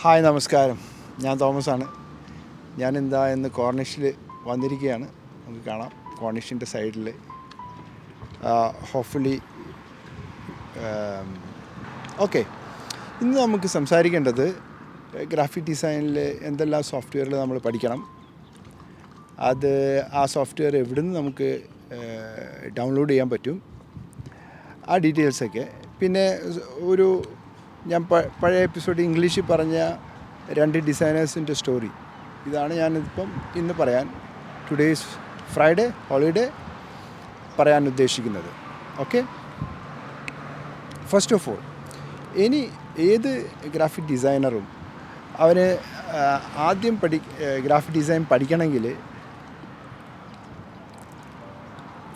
Hi നമസ്കാരം. ഞാൻ Thomas ആണ് ഞാൻ എന്താ ഇന്ന് കോർണിഷിൽ വന്നിരിക്കുകയാണ്. നമുക്ക് കാണാം കോർണിഷിന്റെ സൈഡിൽ ഹോപ്പ്ഫുള്ളി ഓക്കെ ഇന്ന് നമുക്ക് സംസാരിക്കേണ്ടത് ഗ്രാഫിക് ഡിസൈനിൽ എന്തെല്ലാം സോഫ്റ്റ്വെയറിൽ നമ്മൾ പഠിക്കണം. അത് ആ സോഫ്റ്റ്വെയർ എവിടുന്ന് നമുക്ക് ഡൗൺലോഡ് ചെയ്യാൻ പറ്റും. ആ ഡീറ്റെയിൽസൊക്കെ പിന്നെ ഒരു ഞാൻ പഴയ എപ്പിസോഡ് ഇംഗ്ലീഷിൽ പറഞ്ഞ രണ്ട് ഡിസൈനേഴ്സിന്റെ സ്റ്റോറി. ഇതാണ് ഞാനിപ്പം ഇന്ന് പറയാൻ ടുഡേയ്സ് ഫ്രൈഡേ ഹോളിഡേ പറയാൻ ഉദ്ദേശിക്കുന്നത്. ഓക്കെ ഫസ്റ്റ് ഓഫ് ഓൾ ഇനി ഏത് ഗ്രാഫിക് ഡിസൈനറും അവന് ആദ്യം പഠി ഗ്രാഫിക് ഡിസൈൻ പഠിക്കണമെങ്കിൽ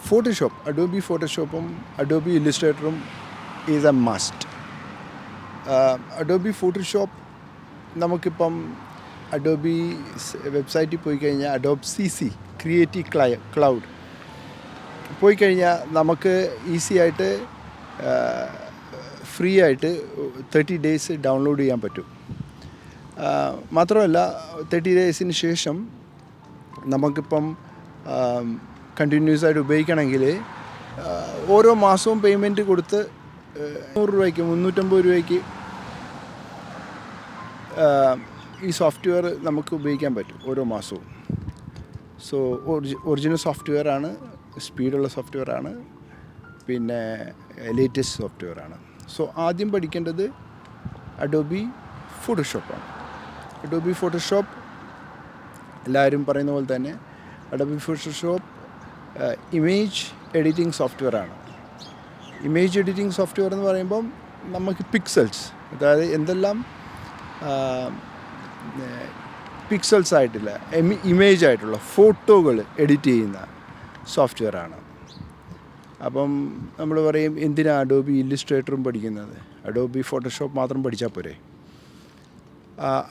ഫോട്ടോഷോപ്പ് അഡോബി ഫോട്ടോഷോപ്പും Adobe ഇല്ലിസ്ട്രേറ്ററും is a must Adobe Photoshop നമുക്കിപ്പം അഡോബി വെബ്സൈറ്റിൽ പോയി കഴിഞ്ഞാൽ അഡോബ് സി സി ക്രിയേറ്റീവ് ക്ലയ ക്ലൗഡ് പോയി കഴിഞ്ഞാൽ നമുക്ക് ഈസി ആയിട്ട് ഫ്രീ ആയിട്ട് തേർട്ടി ഡേയ്സ് ഡൗൺലോഡ് ചെയ്യാൻ പറ്റും. മാത്രമല്ല തേർട്ടി ഡേയ്സിന് ശേഷം നമുക്കിപ്പം കണ്ടിന്യൂസ് ആയിട്ട് ഉപയോഗിക്കണമെങ്കിൽ ഓരോ മാസവും പേയ്മെന്റ് കൊടുത്ത് നൂറ് രൂപയ്ക്ക് മുന്നൂറ്റമ്പത് രൂപയ്ക്ക് ഈ സോഫ്റ്റ്വെയർ നമുക്ക് ഉപയോഗിക്കാൻ പറ്റും ഓരോ മാസവും. സോ ഒറിജിനൽ സോഫ്റ്റ്വെയർ ആണ് സ്പീഡുള്ള സോഫ്റ്റ്വെയർ ആണ് പിന്നെ ലേറ്റസ്റ്റ് സോഫ്റ്റ്വെയർ ആണ് സോ ആദ്യം പഠിക്കേണ്ടത് അഡോബി ഫോട്ടോഷോപ്പാണ് അഡോബി ഫോട്ടോഷോപ്പ് എല്ലാവരും പറയുന്ന പോലെ തന്നെ Adobe Photoshop image editing software ആണ്. ഇമേജ് എഡിറ്റിംഗ് സോഫ്റ്റ്വെയർ എന്ന് പറയുമ്പം നമുക്ക് പിക്സൽസ് അതായത് എന്തെല്ലാം പിക്സൽസ് ആയിട്ടില്ല ഇമേജ് ആയിട്ടുള്ള ഫോട്ടോകൾ എഡിറ്റ് ചെയ്യുന്ന സോഫ്റ്റ്വെയർ ആണ്. അപ്പം നമ്മൾ പറയും എന്തിനാണ് അഡോബി ഇല്ലിസ്ട്രേറ്ററും പഠിക്കുന്നത്? അഡോബി ഫോട്ടോഷോപ്പ് മാത്രം പഠിച്ചാൽ പോരെ?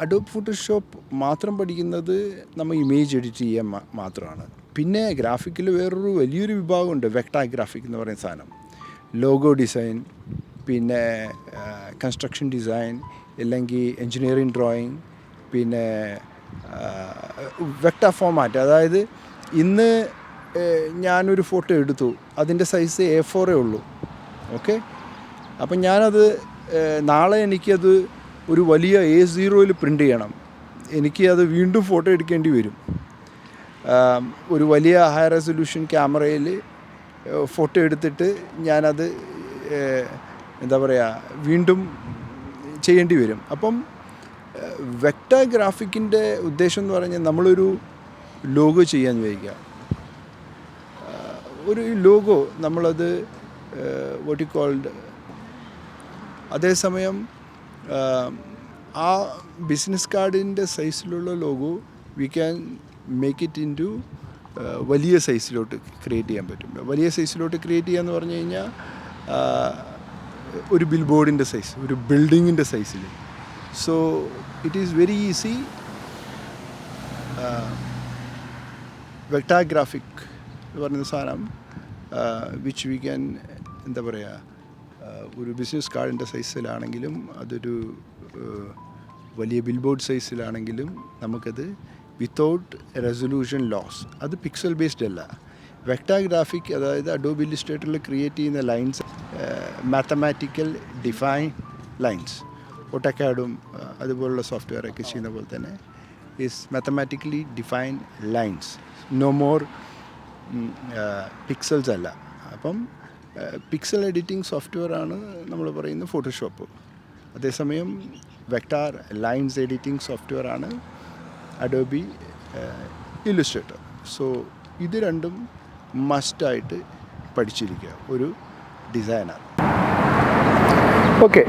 അഡോബ് ഫോട്ടോഷോപ്പ് മാത്രം പഠിക്കുന്നത് നമ്മൾ ഇമേജ് എഡിറ്റ് ചെയ്യാൻ മാത്രമാണ്. പിന്നെ ഗ്രാഫിക്കിൽ വേറൊരു വലിയൊരു വിഭാഗമുണ്ട് വെക്ടാ ഗ്രാഫിക് എന്ന് പറയുന്ന സാധനം. ലോഗോ ഡിസൈൻ പിന്നെ കൺസ്ട്രക്ഷൻ ഡിസൈൻ അല്ലെങ്കിൽ എൻജിനീയറിംഗ് ഡ്രോയിങ് പിന്നെ വെക്ട ഫോമാറ്റ് അതായത് ഇന്ന് ഞാനൊരു ഫോട്ടോ എടുത്തു. അതിന്റെ സൈസ് എ ഫോറേ ഉള്ളൂ. ഓക്കെ അപ്പം ഞാനത് നാളെ എനിക്കത് ഒരു വലിയ എ സീറോയിൽ പ്രിന്റ് ചെയ്യണം. എനിക്ക് അത് വീണ്ടും ഫോട്ടോ എടുക്കേണ്ടി വരും. ഒരു വലിയ ഹൈ റെസൊല്യൂഷൻ ക്യാമറയിൽ ഫോട്ടോ എടുത്തിട്ട് ഞാനത് എന്താ പറയുക വീണ്ടും ചെയ്യേണ്ടി വരും. അപ്പം വെക്ട ഗ്രാഫിക്കിന്റെ ഉദ്ദേശം എന്ന് പറഞ്ഞാൽ നമ്മളൊരു ലോഗോ ചെയ്യാൻ വിചാരിക്കുക ഒരു ലോഗോ നമ്മളത് വോട്ടി കോൾഡ് അതേസമയം ആ ബിസിനസ് കാർഡിന്റെ സൈസിലുള്ള logo we can make it into വലിയ സൈസിലോട്ട് ക്രിയേറ്റ് ചെയ്യാൻ പറ്റും. വലിയ സൈസിലോട്ട് ക്രിയേറ്റ് ചെയ്യുക ചെയ്യാന്ന് പറഞ്ഞു കഴിഞ്ഞാൽ ഒരു ബിൽ ബോർഡിന്റെ സൈസ് ഒരു ബിൽഡിങ്ങിന്റെ സൈസിൽ so it is very easy vector graphic എന്ന് പറയുന്ന സാധനം വിച്ച് വി ക്യാൻ എന്താ പറയുക ഒരു ബിസിനസ് കാർഡിന്റെ സൈസിലാണെങ്കിലും അതൊരു വലിയ ബിൽ ബോർഡ് സൈസിലാണെങ്കിലും നമുക്കത് വിത്തൗട്ട് റെസൊല്യൂഷൻ ലോസ് അത് പിക്സൽ ബേസ്ഡ് അല്ല. വെക്ടാഗ്രാഫിക് അതായത് അഡോബ് ഇല്ലിസ്ട്രേറ്ററിൽ ക്രിയേറ്റ് ചെയ്യുന്ന ലൈൻസ് മാത്തമാറ്റിക്കൽ ഡിഫൈൻ ലൈൻസ് ഒട്ടക്കാഡും അതുപോലുള്ള സോഫ്റ്റ്വെയർ ഒക്കെ ചെയ്യുന്ന പോലെ തന്നെ is mathematically define lines no more pixels അല്ല. അപ്പം പിക്സൽ എഡിറ്റിംഗ് സോഫ്റ്റ്വെയർ ആണ് നമ്മൾ പറയുന്ന ഫോട്ടോഷോപ്പ് അതേസമയം വെക്ടാർ ലൈൻസ് എഡിറ്റിംഗ് സോഫ്റ്റ്വെയർ ആണ് അഡോബി ഇല്ലുസ്ട്രേറ്റർ സോ ഇത് രണ്ടും മസ്റ്റായിട്ട് പഠിച്ചിരിക്കുക. ഒരു ഡിസൈനർ ഓക്കെ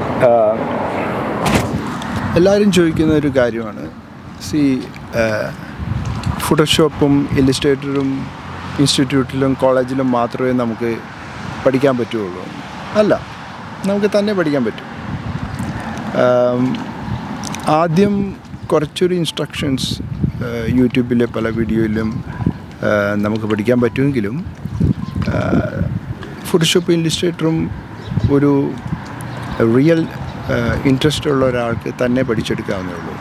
എല്ലാവരും ചോദിക്കുന്ന ഒരു കാര്യമാണ്. സി ഫോട്ടോഷോപ്പും ഇല്ലുസ്ട്രേറ്ററും ഇൻസ്റ്റിറ്റ്യൂട്ടിലും കോളേജിലും മാത്രമേ നമുക്ക് പഠിക്കാൻ പറ്റുള്ളൂ അല്ല നമുക്ക് തന്നെ പഠിക്കാൻ പറ്റും. ആം, ആദ്യം കുറച്ചൊരു ഇൻസ്ട്രക്ഷൻസ് യൂട്യൂബിലെ പല വീഡിയോയിലും നമുക്ക് പഠിക്കാൻ പറ്റുമെങ്കിലും ഫോട്ടോഷോപ്പ് ഇൻഡിസ്ട്രേറ്ററും ഒരു റിയൽ ഇൻട്രസ്റ്റ് ഉള്ള ഒരാൾക്ക് തന്നെ പഠിച്ചെടുക്കാവുന്നേ ഉള്ളൂ.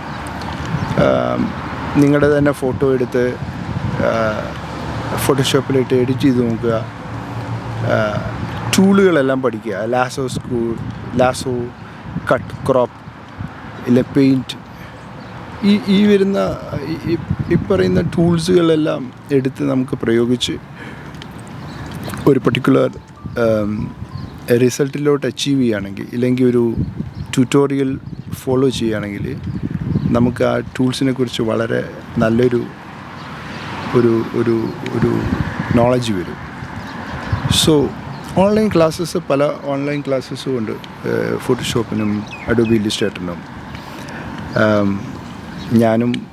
നിങ്ങളുടെ തന്നെ ഫോട്ടോ എടുത്ത് ഫോട്ടോഷോപ്പിലിട്ട് എഡിറ്റ് ചെയ്ത് നോക്കുക. ടൂളുകളെല്ലാം പഠിക്കുക. Lasso school lasso cut crop ഇല്ല പെയിന്റ് ഈ ഈ വരുന്ന ഈ- പറയുന്ന ടൂൾസുകളെല്ലാം എടുത്ത് നമുക്ക് പ്രയോഗിച്ച് ഒരു പർട്ടിക്കുലർ റിസൾട്ടിലോട്ട് അച്ചീവ് ചെയ്യുകയാണെങ്കിൽ ഇല്ലെങ്കിൽ ഒരു ട്യൂട്ടോറിയൽ ഫോളോ ചെയ്യുകയാണെങ്കിൽ നമുക്ക് ആ ടൂൾസിനെ കുറിച്ച് വളരെ നല്ലൊരു ഒരു ഒരു ഒരു നോളജ് വരും. സോ ഓൺലൈൻ ക്ലാസ്സസ് പല ഓൺലൈൻ ക്ലാസ്സസും ഉണ്ട്. ഫോട്ടോഷോപ്പിനും അഡോബി ഇല്ലിസ്ട്രേറ്ററിനും ഞാനും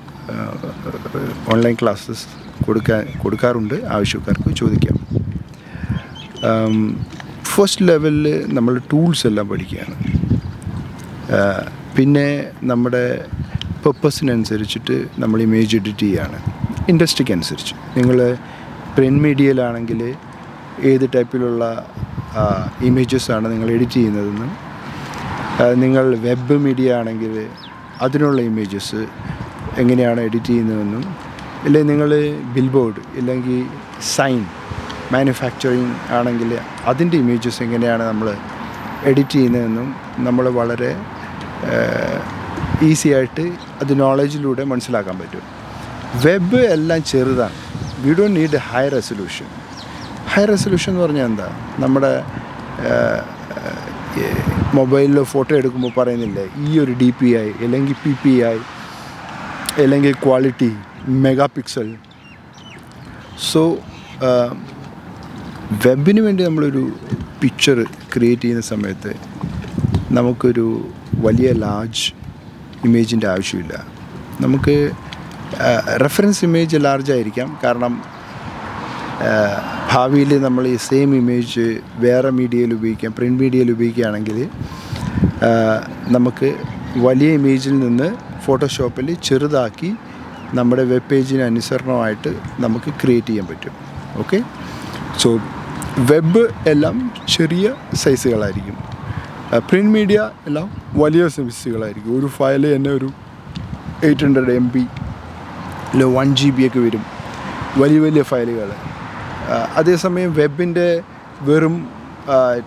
ഓൺലൈൻ ക്ലാസ്സസ് കൊടുക്കാൻ കൊടുക്കാറുണ്ട്. ആവശ്യക്കാർക്ക് ചോദിക്കാം. ഫസ്റ്റ് ലെവലിൽ നമ്മൾ ടൂൾസ് എല്ലാം പഠിക്കുകയാണ്. പിന്നെ നമ്മുടെ പർപ്പസിനനുസരിച്ചിട്ട് നമ്മൾ ഇമേജ് എഡിറ്റ് ചെയ്യുകയാണ് ഇൻഡസ്ട്രിക്ക് അനുസരിച്ച്. നിങ്ങൾ പ്രിന്റ് മീഡിയയിലാണെങ്കിൽ ഏത് ടൈപ്പിലുള്ള ഇമേജസ് ആണ് നിങ്ങൾ എഡിറ്റ് ചെയ്യുന്നതെന്നും. നിങ്ങൾ വെബ് മീഡിയ ആണെങ്കിൽ അതിനുള്ള ഇമേജസ് എങ്ങനെയാണ് എഡിറ്റ് ചെയ്യുന്നതെന്നും ഇല്ലെങ്കിൽ നിങ്ങൾ ബിൽബോർഡ് ഇല്ലെങ്കിൽ സൈൻ മാനുഫാക്ചറിങ് ആണെങ്കിൽ അതിന്റെ ഇമേജസ് എങ്ങനെയാണ് നമ്മൾ എഡിറ്റ് ചെയ്യുന്നതെന്നും നമ്മൾ വളരെ ഈസി ആയിട്ട് അത് നോളജിലൂടെ മനസ്സിലാക്കാൻ പറ്റും. വെബ് എല്ലാം ചെറുതാണ്. We don't need high resolution high resolution എന്ന് പറഞ്ഞാൽ എന്താ? നമ്മുടെ മൊബൈലിൽ ഫോട്ടോ എടുക്കുമ്പോൾ പറയുന്നില്ലേ ഈ ഒരു ഡി പി ഐ അല്ലെങ്കിൽ പി പി ഐ അല്ലെങ്കിൽ ക്വാളിറ്റി മെഗാ പിക്സൽ സോ വെബിന് വേണ്ടി നമ്മളൊരു പിക്ചർ ക്രിയേറ്റ് ചെയ്യുന്ന സമയത്ത് നമുക്കൊരു വലിയ ലാർജ് ഇമേജിന്റെ ആവശ്യമില്ല. നമുക്ക് റെഫറൻസ് ഇമേജ് ലാർജ് ആയിരിക്കാം. കാരണം ഭാവിയിൽ നമ്മൾ ഈ സെയിം ഇമേജ് വേറെ മീഡിയയിൽ ഉപയോഗിക്കാം പ്രിന്റ് മീഡിയയിൽ ഉപയോഗിക്കുകയാണെങ്കിൽ നമുക്ക് വലിയ ഇമേജിൽ നിന്ന് ഫോട്ടോഷോപ്പിൽ ചെറുതാക്കി നമ്മുടെ വെബ് പേജിന് അനുസരണമായിട്ട് നമുക്ക് ക്രിയേറ്റ് ചെയ്യാൻ പറ്റും. ഓക്കെ സോ വെബ് എല്ലാം ചെറിയ സൈസുകളായിരിക്കും പ്രിന്റ് മീഡിയ എല്ലാം വലിയ സൈസുകളായിരിക്കും ഒരു ഫയൽ തന്നെ ഒരു എയ്റ്റ് ഹൺഡ്രഡ് എം ബി അല്ല വൺ ജി ബി ഒക്കെ വരും. വലിയ വലിയ ഫയലുകൾ അതേസമയം വെബിന്റെ വെറും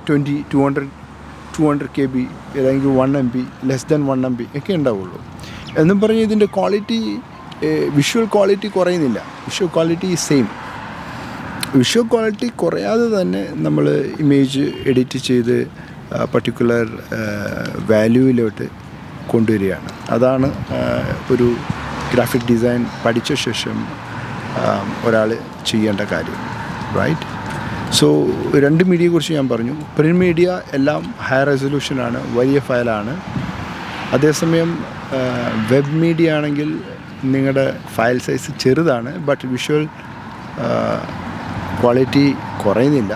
twenty to hundred two hundred K B അല്ലെങ്കിൽ one M B less than one M B ഒക്കെ ഉണ്ടാവുള്ളൂ. എന്നും പറഞ്ഞ് ഇതിന്റെ ക്വാളിറ്റി വിഷ്വൽ ക്വാളിറ്റി കുറയുന്നില്ല. Visual quality same visual quality കുറയാതെ തന്നെ നമ്മൾ ഇമേജ് എഡിറ്റ് ചെയ്ത് പർട്ടിക്കുലർ വാല്യൂവിലോട്ട് കൊണ്ടുവരികയാണ്. അതാണ് ഒരു ഗ്രാഫിക് ഡിസൈൻ പഠിച്ച ശേഷം ഒരാൾ ചെയ്യേണ്ട കാര്യം. റൈറ്റ് സോ രണ്ട് മീഡിയയെക്കുറിച്ച് ഞാൻ പറഞ്ഞു. പ്രിന്റ് മീഡിയ എല്ലാം ഹൈ റെസൊല്യൂഷനാണ് വലിയ ഫയലാണ് അതേസമയം വെബ് മീഡിയ ആണെങ്കിൽ നിങ്ങളുടെ ഫയൽ സൈസ് ചെറുതാണ് ബട്ട് വിഷ്വൽ ക്വാളിറ്റി കുറയുന്നില്ല.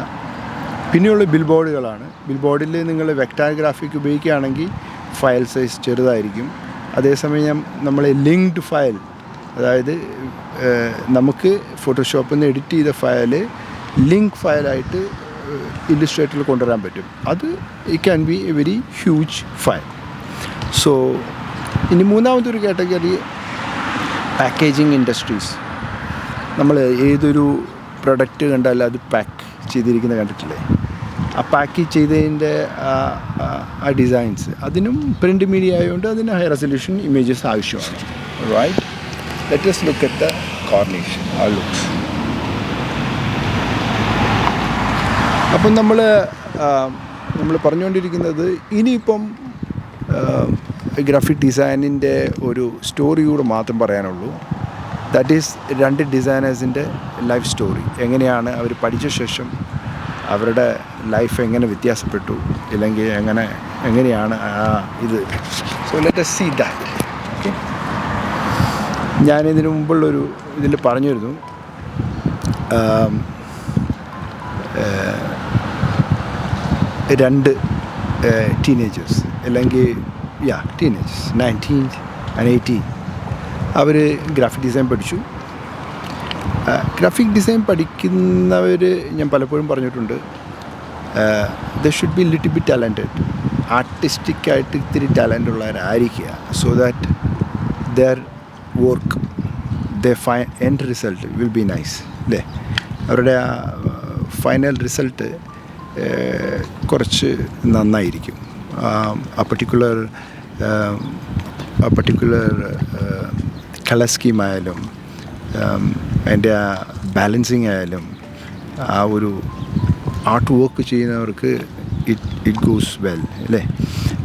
പിന്നെയുള്ള ബിൽ ബോർഡുകളാണ് ബിൽ ബോർഡിൽ നിങ്ങൾ വെക്ടാർ ഗ്രാഫിക് ഉപയോഗിക്കുകയാണെങ്കിൽ ഫയൽ സൈസ് ചെറുതായിരിക്കും. അതേസമയം നമ്മൾ ലിങ്ക്ഡ് ഫയൽ അതായത് നമുക്ക് ഫോട്ടോഷോപ്പിൽ നിന്ന് എഡിറ്റ് ചെയ്ത ഫയൽ ലിങ്ക് ഫയലായിട്ട് ഇല്ലുസ്ട്രേറ്ററിൽ കൊണ്ടുവരാൻ പറ്റും. അത് it can be a very huge file so ഇനി മൂന്നാമത്തെ ഒരു കാറ്റഗറി പാക്കേജിങ് ഇൻഡസ്ട്രീസ് നമ്മൾ ഏതൊരു പ്രൊഡക്റ്റ് കണ്ടാലും അത് പാക്ക് ചെയ്തിരിക്കുന്ന കണ്ടിട്ടില്ലേ? ആ പാക്ക് ചെയ്തതിന്റെ ആ- ഡിസൈൻസ് അതിനും പ്രിന്റ് മീഡിയ ആയതുകൊണ്ട് അതിന് ഹൈ റെസൊല്യൂഷൻ ഇമേജസ് ആവശ്യമാണ്. Right let's look at the coronation ആ ലുക്സ് അപ്പം നമ്മൾ നമ്മൾ പറഞ്ഞുകൊണ്ടിരിക്കുന്നത് ഇനിയിപ്പം ഗ്രാഫിക് ഡിസൈനിന്റെ ഒരു സ്റ്റോറി കൂടെ മാത്രം പറയാനുള്ളൂ. ദാറ്റ് ഈസ് രണ്ട് ഡിസൈനേഴ്സിന്റെ ലൈഫ് സ്റ്റോറി എങ്ങനെയാണ് അവർ പഠിച്ച ശേഷം അവരുടെ ലൈഫ് എങ്ങനെ വ്യത്യാസപ്പെട്ടു? ഇല്ലെങ്കിൽ എങ്ങനെ എങ്ങനെയാണ് ആ ഇത്. So let see that okay ഞാനിതിനു മുമ്പുള്ളൊരു ഇതിൽ പറഞ്ഞിരുന്നു. രണ്ട് ടീനേജേഴ്സ് അല്ലെങ്കിൽ yeah teenagers nineteen and eighteen our graphic design പഠിച്ചു. ഗ്രാഫിക് ഡിസൈൻ പഠിക്കുന്നവർ ഞാൻ പലപ്പോഴും പറഞ്ഞിട്ടുണ്ട് they should be little be talented ആർട്ടിസ്റ്റിക്കായിട്ട് ഇത്തിരി talent ഉള്ളവരായിരിക്കുക. So that their work the phi end result will be nice അല്ലേ അവരുടെ ആ ഫൈനൽ റിസൾട്ട് കുറച്ച് നന്നായിരിക്കും. ആ പർട്ടിക്കുലർ ആ പർട്ടിക്കുലർ കളർ സ്കീം ആയാലും അതിന്റെ ആ ബാലൻസിങ് ആയാലും ആ ഒരു ആർട്ട് വർക്ക് ചെയ്യുന്നവർക്ക് ഇറ്റ് ഇറ്റ് ഗോസ് വെൽ അല്ലേ?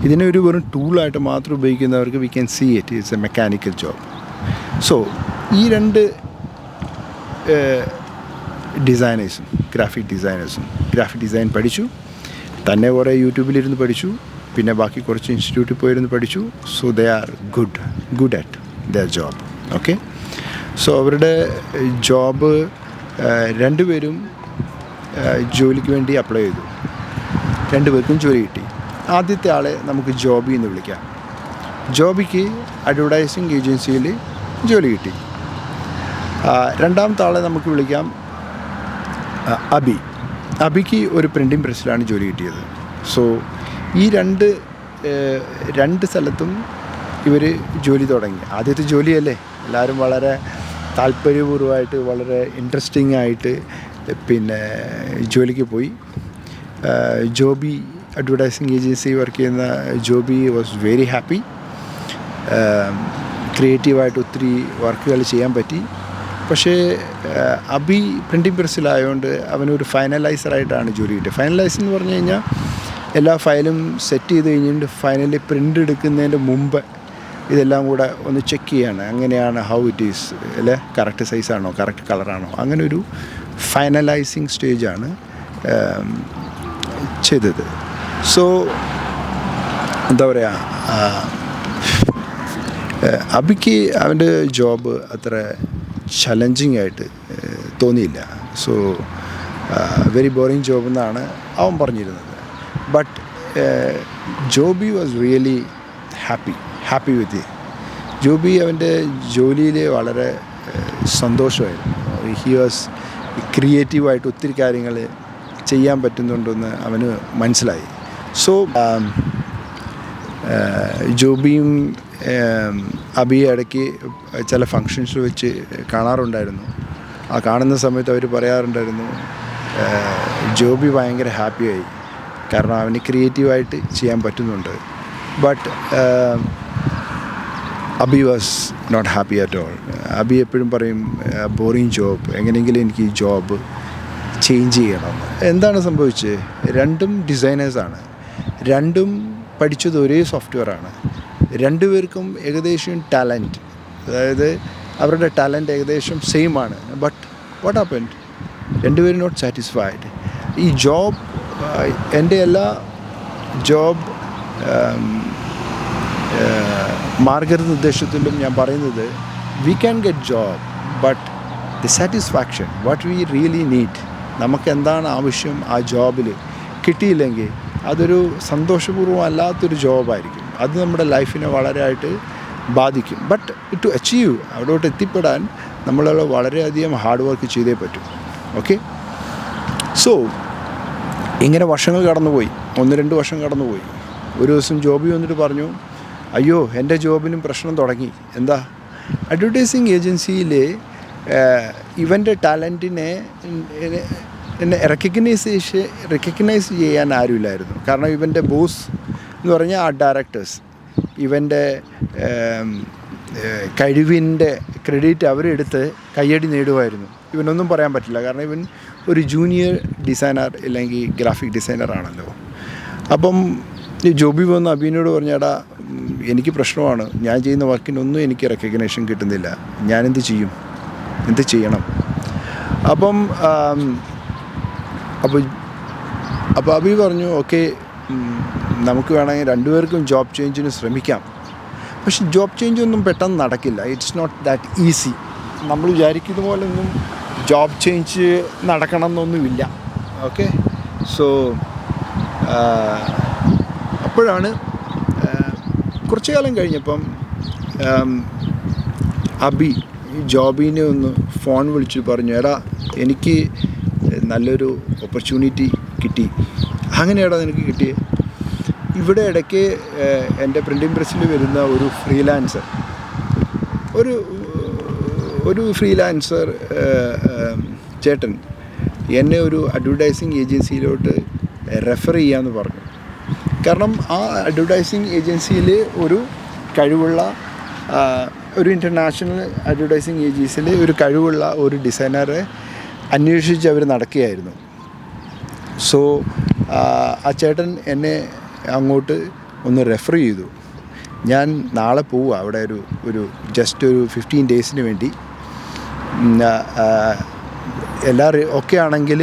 ഇതിനെ ഒരു വെറും ടൂളായിട്ട് മാത്രം ഉപയോഗിക്കുന്നവർക്ക് we can see it it's a mechanical job so ഈ രണ്ട് ഡിസൈനേഴ്സും ഗ്രാഫിക് ഡിസൈനേഴ്സും. ഗ്രാഫിക് ഡിസൈൻ പഠിച്ചു. തന്നെ കുറേ യൂട്യൂബിലിരുന്ന് പഠിച്ചു. പിന്നെ ബാക്കി കുറച്ച് ഇൻസ്റ്റിറ്റ്യൂട്ടിൽ പോയിരുന്ന് പഠിച്ചു. So they are good good at their job okay so അവരുടെ ജോബ് രണ്ടുപേരും ജോലിക്ക് വേണ്ടി അപ്ലൈ ചെയ്തു. രണ്ടുപേർക്കും ജോലി കിട്ടി. ആദ്യത്തെ ആളെ നമുക്ക് ജോബി എന്ന് വിളിക്കാം. ജോബിക്ക് അഡ്വർടൈസിങ് ഏജൻസിയിൽ ജോലി കിട്ടി. രണ്ടാമത്തെ ആളെ നമുക്ക് വിളിക്കാം അബി. അബിക്ക് ഒരു പ്രിന്റിംഗ് പ്രസ്സിലാണ് ജോലി കിട്ടിയത്. സോ ഈ രണ്ട് രണ്ട് സ്ഥലത്തും ഇവർ ജോലി തുടങ്ങി. ആദ്യത്തെ ജോലിയല്ലേ? എല്ലാവരും വളരെ താല്പര്യപൂർവമായിട്ട് വളരെ ഇൻട്രസ്റ്റിംഗ് ആയിട്ട് പിന്നെ ജോലിക്ക് പോയി. ജോബി അഡ്വർടൈസിങ് ഏജൻസി വർക്ക് ചെയ്യുന്ന ജോബി വാസ് വെരി ഹാപ്പി ക്രിയേറ്റീവായിട്ട് ഒത്തിരി വർക്കുകൾ ചെയ്യാൻ പറ്റി. പക്ഷേ അബി പ്രിന്റിംഗ് പ്രസ്സിലായതുകൊണ്ട് അവനൊരു ഫൈനലൈസറായിട്ടാണ് ജോലി കിട്ടിയത്. ഫൈനലൈസ് എന്ന് പറഞ്ഞു കഴിഞ്ഞാൽ എല്ലാ ഫയലും സെറ്റ് ചെയ്ത് കഴിഞ്ഞിട്ട് ഫൈനലി പ്രിന്റ് എടുക്കുന്നതിന്റെ മുമ്പ് ഇതെല്ലാം കൂടെ ഒന്ന് ചെക്ക് ചെയ്യാണ്. അങ്ങനെയാണ് ഹൗ ഇറ്റ് ഈസ് അല്ലേ? കറക്റ്റ് സൈസാണോ കറക്റ്റ് കളറാണോ അങ്ങനെ ഒരു ഫൈനലൈസിങ് സ്റ്റേജാണ് ചെയ്തത്. സോ എന്താ പറയുക അബിക്ക് അവന്റെ ജോബ് അത്ര ചലഞ്ചിങ് ആയിട്ട് തോന്നിയില്ല. സോ വെരി ബോറിങ് ജോബ് എന്നാണ് അവൻ പറഞ്ഞിരുന്നത്. But Joby was really happy happy with Joby അവന്റെ ജോലിയിൽ വളരെ സന്തോഷമായിരുന്നു. ഹി വാസ് ക്രിയേറ്റീവായിട്ട് ഒത്തിരി കാര്യങ്ങൾ ചെയ്യാൻ പറ്റുന്നുണ്ടെന്ന് അവന് മനസ്സിലായി. സോ ജോബിയും അബിയും ഇടയ്ക്ക് ചില ഫങ്ഷൻസ് വെച്ച് കാണാറുണ്ടായിരുന്നു. ആ കാണുന്ന സമയത്ത് അവർ പറയാറുണ്ടായിരുന്നു ജോബി ഭയങ്കര ഹാപ്പിയായി കാരണം അവന് ക്രിയേറ്റീവായിട്ട് ചെയ്യാൻ പറ്റുന്നുണ്ട്. But Abi was not happy at all Abi എപ്പോഴും പറയും ബോറിങ് ജോബ് എങ്ങനെയെങ്കിലും എനിക്ക് ജോബ് ചേഞ്ച് ചെയ്യണം. എന്താണ് സംഭവിച്ചത്? രണ്ടും ഡിസൈനേഴ്സാണ് രണ്ടും പഠിച്ചത് ഒരേ സോഫ്റ്റ്വെയറാണ് രണ്ടുപേർക്കും ഏകദേശം ടാലന്റ് അതായത് അവരുടെ ടാലന്റ് ഏകദേശം സെയിം ആണ്. ബട്ട് വാട്ട് ആപ്പൻ രണ്ടുപേരും നോട്ട് സാറ്റിസ്ഫൈഡ് ഈ ജോബ് എന്റെ എല്ലാ ജോബ് മാർഗനിർദ്ദേശത്തിലും ഞാൻ പറയുന്നത് we can get job but the satisfaction what we really need നമുക്ക് എന്താണ് ആവശ്യം ആ ജോബിൽ കിട്ടിയില്ലെങ്കിൽ അതൊരു സന്തോഷപൂർവം അല്ലാത്തൊരു ജോബായിരിക്കും. അത് നമ്മുടെ ലൈഫിനെ വളരെ ആയിട്ട് ബാധിക്കും. ബട്ട് ടു അച്ചീവ് അവിടോട്ട് എത്തിപ്പെടാൻ നമ്മൾ വളരെയധികം ഹാർഡ് വർക്ക് ചെയ്തേ പറ്റും. ഓക്കെ സോ ഇങ്ങനെ വർഷങ്ങൾ കടന്നുപോയി. ഒന്ന് രണ്ട് വർഷം കടന്നുപോയി. ഒരു ദിവസം ജോബി വന്നിട്ട് പറഞ്ഞു അയ്യോ എന്റെ ജോബിനും പ്രശ്നം തുടങ്ങി. എന്താ? അഡ്വർടൈസിങ് ഏജൻസിയിലെ ഇവന്റെ ടാലന്റിനെ എന്നെ റെക്കഗ്നൈസേഷൻ റെക്കഗ്നൈസ് ചെയ്യാൻ ആരുമില്ലായിരുന്നു. കാരണം ഇവന്റെ ബോസ് എന്ന് പറഞ്ഞാൽ ആ ഡയറക്ടേഴ്സ് ഇവന്റെ കഴിവിന്റെ ക്രെഡിറ്റ് അവരെടുത്ത് കയ്യടി നേടുമായിരുന്നു. ഇവനൊന്നും പറയാൻ പറ്റില്ല. കാരണം ഇവൻ ഒരു ജൂനിയർ ഡിസൈനർ അല്ലെങ്കിൽ ഗ്രാഫിക് ഡിസൈനർ ആണല്ലോ. അപ്പം ജോബി വന്ന് അബീനോട് പറഞ്ഞാടാ എനിക്ക് പ്രശ്നമാണ്. ഞാൻ ചെയ്യുന്ന വർക്കിനൊന്നും എനിക്ക് റെക്കഗ്നേഷൻ കിട്ടുന്നില്ല. ഞാനെന്ത് ചെയ്യും? എന്ത് ചെയ്യണം? അപ്പം അപ്പോൾ അപ്പോൾ അബി പറഞ്ഞു ഓക്കെ നമുക്ക് വേണമെങ്കിൽ രണ്ടുപേർക്കും ജോബ് ചേഞ്ചിന് ശ്രമിക്കാം. പക്ഷെ ജോബ് ചേഞ്ച് ഒന്നും പെട്ടെന്ന് നടക്കില്ല. ഇറ്റ്സ് നോട്ട് ദാറ്റ് ഈസി നമ്മൾ വിചാരിക്കുന്ന പോലെ ഒന്നും ജോബ് ചേഞ്ച് നടക്കണം എന്നൊന്നുമില്ല ഓക്കെ സോ അപ്പോഴാണ് കുറച്ച് കാലം കഴിഞ്ഞപ്പം അബി ജോബിനെ ഒന്ന് ഫോൺ വിളിച്ച് പറഞ്ഞു എടാ എനിക്ക് നല്ലൊരു ഓപ്പർച്യൂണിറ്റി കിട്ടി. അങ്ങനെയാണോ നിനക്ക് കിട്ടിയത് ഇവിടെ ഇടയ്ക്ക് എന്റെ പ്രിന്റിംഗ് പ്രസ്സിൽ വരുന്ന ഒരു ഫ്രീലാൻസർ ഒരു ഒരു ഫ്രീലാൻസർ ചേട്ടൻ എന്നെ ഒരു അഡ്വർടൈസിങ് ഏജൻസിയിലോട്ട് റെഫർ ചെയ്യാമെന്ന് പറഞ്ഞു. കാരണം ആ അഡ്വർടൈസിങ് ഏജൻസിയിൽ ഒരു കഴിവുള്ള ഒരു ഇന്റർനാഷണൽ അഡ്വർടൈസിങ് ഏജൻസിയിൽ ഒരു കഴിവുള്ള ഒരു ഡിസൈനറെ അന്വേഷിച്ച് അവർ നടക്കുകയായിരുന്നു. സോ ആ ചേട്ടൻ എന്നെ അങ്ങോട്ട് ഒന്ന് റെഫർ ചെയ്തു. ഞാൻ നാളെ പോവുക. അവിടെ ഒരു ഒരു ജസ്റ്റ് ഒരു ഫിഫ്റ്റീൻ ഡേയ്സിന് വേണ്ടി. എല്ലാ ഓക്കെ ആണെങ്കിൽ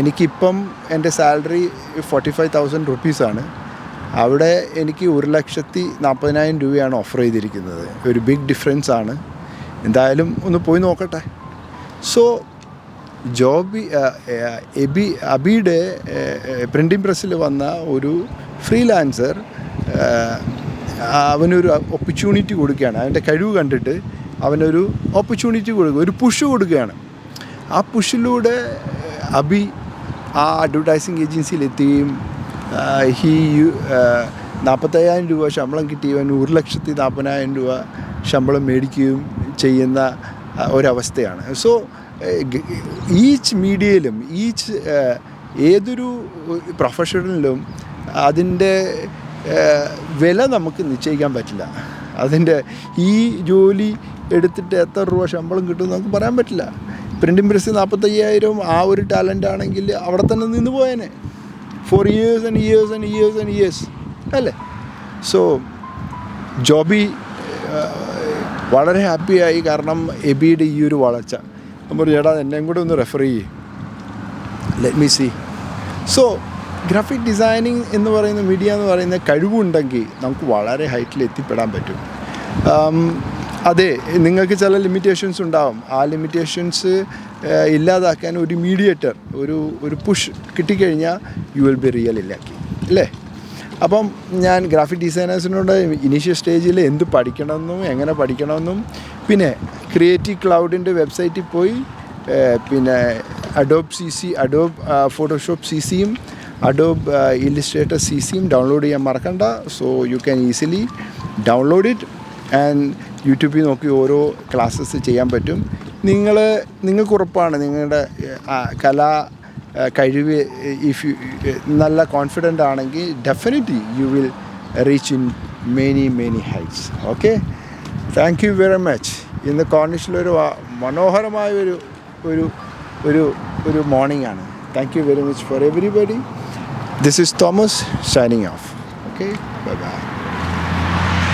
എനിക്കിപ്പം എന്റെ സാലറി ഫോർട്ടി ഫൈവ് തൗസൻഡ് റുപ്പീസാണ് അവിടെ എനിക്ക് ഒരു ലക്ഷത്തി നാൽപ്പതിനായിരം രൂപയാണ് ഓഫർ ചെയ്തിരിക്കുന്നത്. ഒരു ബിഗ് ഡിഫറൻസ് ആണ്. എന്തായാലും ഒന്ന് പോയി നോക്കട്ടെ. സോ ജോബി എബി അബിയുടെ പ്രിന്റിംഗ് പ്രസ്സിൽ വന്ന ഒരു ഫ്രീലാൻസർ അവനൊരു ഓപ്പർച്യൂണിറ്റി കൊടുക്കുകയാണ്. അവന്റെ കഴിവ് കണ്ടിട്ട് അവനൊരു ഓപ്പർച്യൂണിറ്റി കൊടുക്കുക ഒരു പുഷ് കൊടുക്കുകയാണ്. ആ പുഷിലൂടെ അബി ആ അഡ്വർടൈസിങ് ഏജൻസിയിലെത്തുകയും ഹീ നാൽപ്പത്തയ്യായിരം രൂപ ശമ്പളം കിട്ടിയവൻ ഒരു ലക്ഷത്തി നാൽപ്പതിനായിരം രൂപ ശമ്പളം മേടിക്കുകയും ചെയ്യുന്ന ഒരവസ്ഥയാണ്. സോ ഈച്ച് മീഡിയയിലും ഈച്ച് ഏതൊരു പ്രൊഫഷണലിലും അതിന്റെ വില നമുക്ക് നിശ്ചയിക്കാൻ പറ്റില്ല. അതിന്റെ ഈ ജോലി എടുത്തിട്ട് എത്ര രൂപ ശമ്പളം കിട്ടും നമുക്ക് പറയാൻ പറ്റില്ല. പ്രിന്റിംഗ് പ്രസ് നാൽപ്പത്തയ്യായിരം ആ ഒരു ടാലന്റ് ആണെങ്കിൽ അവിടെ തന്നെ നിന്ന് പോയേനെ. Four years and years and years and years അല്ലേ? സോ ജോബി വളരെ ഹാപ്പിയായി. കാരണം എബിയുടെ ഈ ഒരു വളർച്ച. നമ്മൾ ചേട്ടാ എന്നെയും കൂടെ ഒന്ന് റെഫർ ചെയ്യേ. Let me see so graphic designing എന്ന് പറയുന്ന മീഡിയ എന്ന് പറയുന്ന കഴിവുണ്ടെങ്കിൽ നമുക്ക് വളരെ ഹൈറ്റിൽ എത്തിപ്പെടാൻ പറ്റും. അതെ നിങ്ങൾക്ക് ചില ലിമിറ്റേഷൻസ് ഉണ്ടാവും. ആ ലിമിറ്റേഷൻസ് ഇല്ലാതാക്കാൻ ഒരു മീഡിയേറ്റർ ഒരു ഒരു പുഷ് കിട്ടിക്കഴിഞ്ഞാൽ യു വിൽ ബി റിയൽ ഇല്ലാക്കി. അല്ലേ? അപ്പം ഞാൻ ഗ്രാഫിക് ഡിസൈനേഴ്സിനോട് ഇനീഷ്യൽ സ്റ്റേജിൽ എന്ത് പഠിക്കണമെന്നും എങ്ങനെ പഠിക്കണമെന്നും പിന്നെ ക്രിയേറ്റീവ് ക്ലൗഡിന്റെ വെബ്സൈറ്റിൽ പോയി പിന്നെ Adobe C C Adobe Photoshop C സിയും അഡോബ് ഇൻഡിസ്ട്രേറ്റർ സി സിയും ഡൗൺലോഡ് ചെയ്യാൻ മറക്കണ്ട. So you can easily download it and യൂട്യൂബിൽ നോക്കി ഓരോ ക്ലാസ്സസ് ചെയ്യാൻ പറ്റും. നിങ്ങൾ നിങ്ങൾക്ക് ഉറപ്പാണ് നിങ്ങളുടെ കലാ കഴിവ് ഇഫ് യു നല്ല കോൺഫിഡന്റ് ആണെങ്കിൽ definitely you will reach in many many heights okay thank you very much ഇന്ന് കോർണിഷിലൊരു മനോഹരമായ ഒരു ഒരു ഒരു ഒരു മോർണിംഗ് ആണ്. Thank you very much for everybody this is Thomas signing off okay bye bye